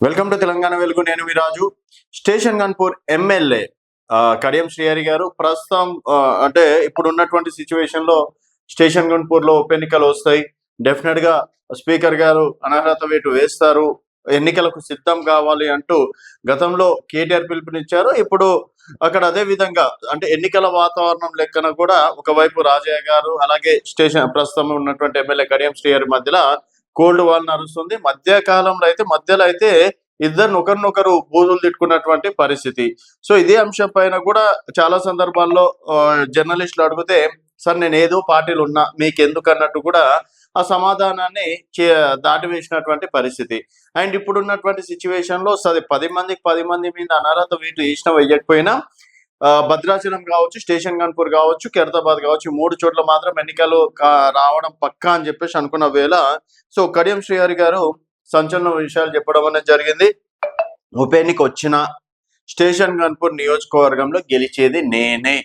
Welcome to Telangana Velugu. నేను మీ Raju. Station Ghanpur MLA ఆ, కడియం శ్రీహరి గారు. ప్రస్తుతం ఆ, అంటే ఇప్పుడు ఉన్నటువంటి సిచ్యువేషన్లో స్టేషన్ గన్పూర్లో ఉప ఎన్నికలు వస్తాయి. డెఫినెట్గా స్పీకర్ గారు అనర్హత వేటు వేస్తారు. ఎన్నికలకు సిద్ధం కావాలి అంటూ గతంలో కేటీఆర్ పిలుపునిచ్చారు. ఇప్పుడు అక్కడ అదే విధంగా అంటే ఎన్నికల వాతావరణం లెక్కన కూడా ఒకవైపు రాజయ్య గారు అలాగే స్టేషన్ ప్రస్తుతం ఉన్నటువంటి ఎమ్మెల్యే కడియం శ్రీహరి మధ్యలో కోల్డ్ వాల్ నడుస్తుంది. మధ్య కాలంలో అయితే మధ్యలో అయితే ఇద్దరు ఒకరినొకరు బూదులు తిట్టుకున్నటువంటి పరిస్థితి. సో ఇదే అంశం పైన కూడా చాలా సందర్భాల్లో జర్నలిస్టులు అడిగితే సార్ నేను ఏదో పార్టీలు ఉన్నా మీకు ఎందుకు అన్నట్టు కూడా ఆ సమాధానాన్ని చే- దాటివేసినటువంటి పరిస్థితి. అండ్ ఇప్పుడు ఉన్నటువంటి సిచ్యువేషన్లో సరే పది మందికి పది మంది మీద అనర్హత వీటి ఇష్టం వేయకపోయినా భద్రాచలం కావచ్చు స్టేషన్ గన్పూర్ కావచ్చు కెరతాబాద్ కావచ్చు మూడు చోట్ల మాత్రం ఎన్నికలు రావడం పక్కా అని చెప్పేసి అనుకున్న వేళ సో కడియం శ్రీహరి గారు సంచలన విషయాలు చెప్పడం అనేది జరిగింది. ఉప ఎన్నిక వచ్చిన స్టేషన్ గన్పూర్ నియోజకవర్గంలో గెలిచేది నేనే.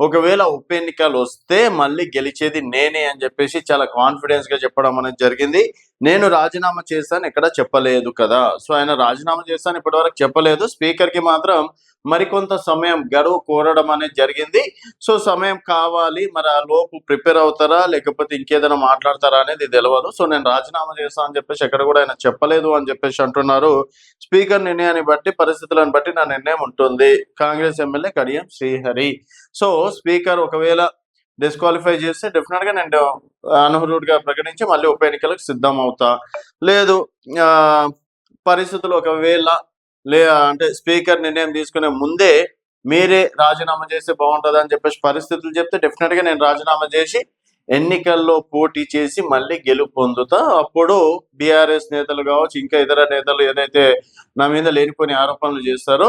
ఒకవేళ ఉప ఎన్నికలు వస్తే మళ్ళీ గెలిచేది నేనే అని చెప్పేసి చాలా కాన్ఫిడెన్స్గా చెప్పడం అనేది జరిగింది. నేను రాజీనామా చేస్తాను ఎక్కడ చెప్పలేదు కదా. సో ఆయన రాజీనామా చేస్తాను ఇప్పటివరకు చెప్పలేదు. స్పీకర్కి మాత్రం మరికొంత సమయం గడువు కోరడం అనేది జరిగింది. సో సమయం కావాలి మరి ఆ లోపు ప్రిపేర్ అవుతారా లేకపోతే ఇంకేదైనా మాట్లాడతారా అనేది తెలియదు సో నేను రాజీనామా చేస్తాను అని చెప్పేసి ఎక్కడ కూడా ఆయన చెప్పలేదు అని చెప్పేసి అంటున్నారు. స్పీకర్ నిర్ణయాన్ని బట్టి పరిస్థితులను బట్టి నా నిర్ణయం ఉంటుంది. Congress MLA Kadiyam Srihari. So speaker ఒకవేళ డిస్క్వాలిఫై చేస్తే డెఫినెట్గా నేను అనర్హుడిగా ప్రకటించి మళ్ళీ ఉప ఎన్నికలకు సిద్ధం అవుతా లేదు పరిస్థితులు ఒకవేళ లే అంటే స్పీకర్ నిర్ణయం తీసుకునే ముందే మీరే రాజీనామా చేస్తే బాగుంటుంది అని చెప్పేసి పరిస్థితులు చెప్తే డెఫినెట్గా నేను రాజీనామా చేసి ఎన్నికల్లో పోటీ చేసి మళ్ళీ గెలుపు పొందుతా. అప్పుడు బీఆర్ఎస్ నేతలు కావచ్చు ఇంకా ఇతర నేతలు ఏదైతే నా మీద లేనిపోని ఆరోపణలు చేస్తారో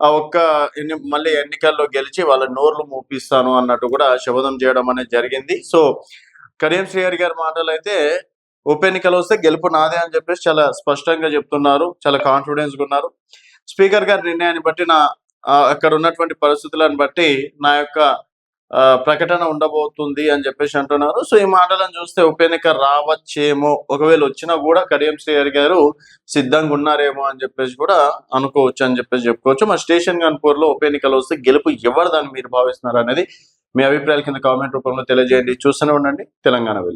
ఆ ఒక్క ఎన్ని మళ్ళీ ఎన్నికల్లో గెలిచి వాళ్ళ నోర్లు మూపిస్తాను అన్నట్టు కూడా శబదం చేయడం అనేది జరిగింది. సో కడియం శ్రీహరి గారి మాటలు అయితే ఉప ఎన్నికలు వస్తే గెలుపు నాదే అని చెప్పేసి చాలా స్పష్టంగా చెప్తున్నారు. చాలా కాన్ఫిడెన్స్గా ఉన్నారు. స్పీకర్ గారి నిర్ణయాన్ని బట్టి నా అక్కడ ఉన్నటువంటి పరిస్థితులను బట్టి నా యొక్క ప్రకటన ఉండబోతుంది అని చెప్పేసి అంటున్నారు. సో ఈ మాటలను చూస్తే ఉప ఎన్నిక రావచ్చేమో ఒకవేళ వచ్చినా కూడా కడియం శ్రీహరి గారు సిద్ధంగా ఉన్నారేమో అని చెప్పేసి కూడా అనుకోవచ్చు అని చెప్పేసి చెప్పుకోవచ్చు. మా స్టేషన్ గన్పూర్లో ఉప ఎన్నికలు వస్తే గెలుపు ఎవరు దాన్ని మీరు భావిస్తున్నారు అనేది మీ అభిప్రాయాల కింద కామెంట్ రూపంలో తెలియజేయండి. చూస్తూనే ఉండండి. తెలంగాణ వెలుగు.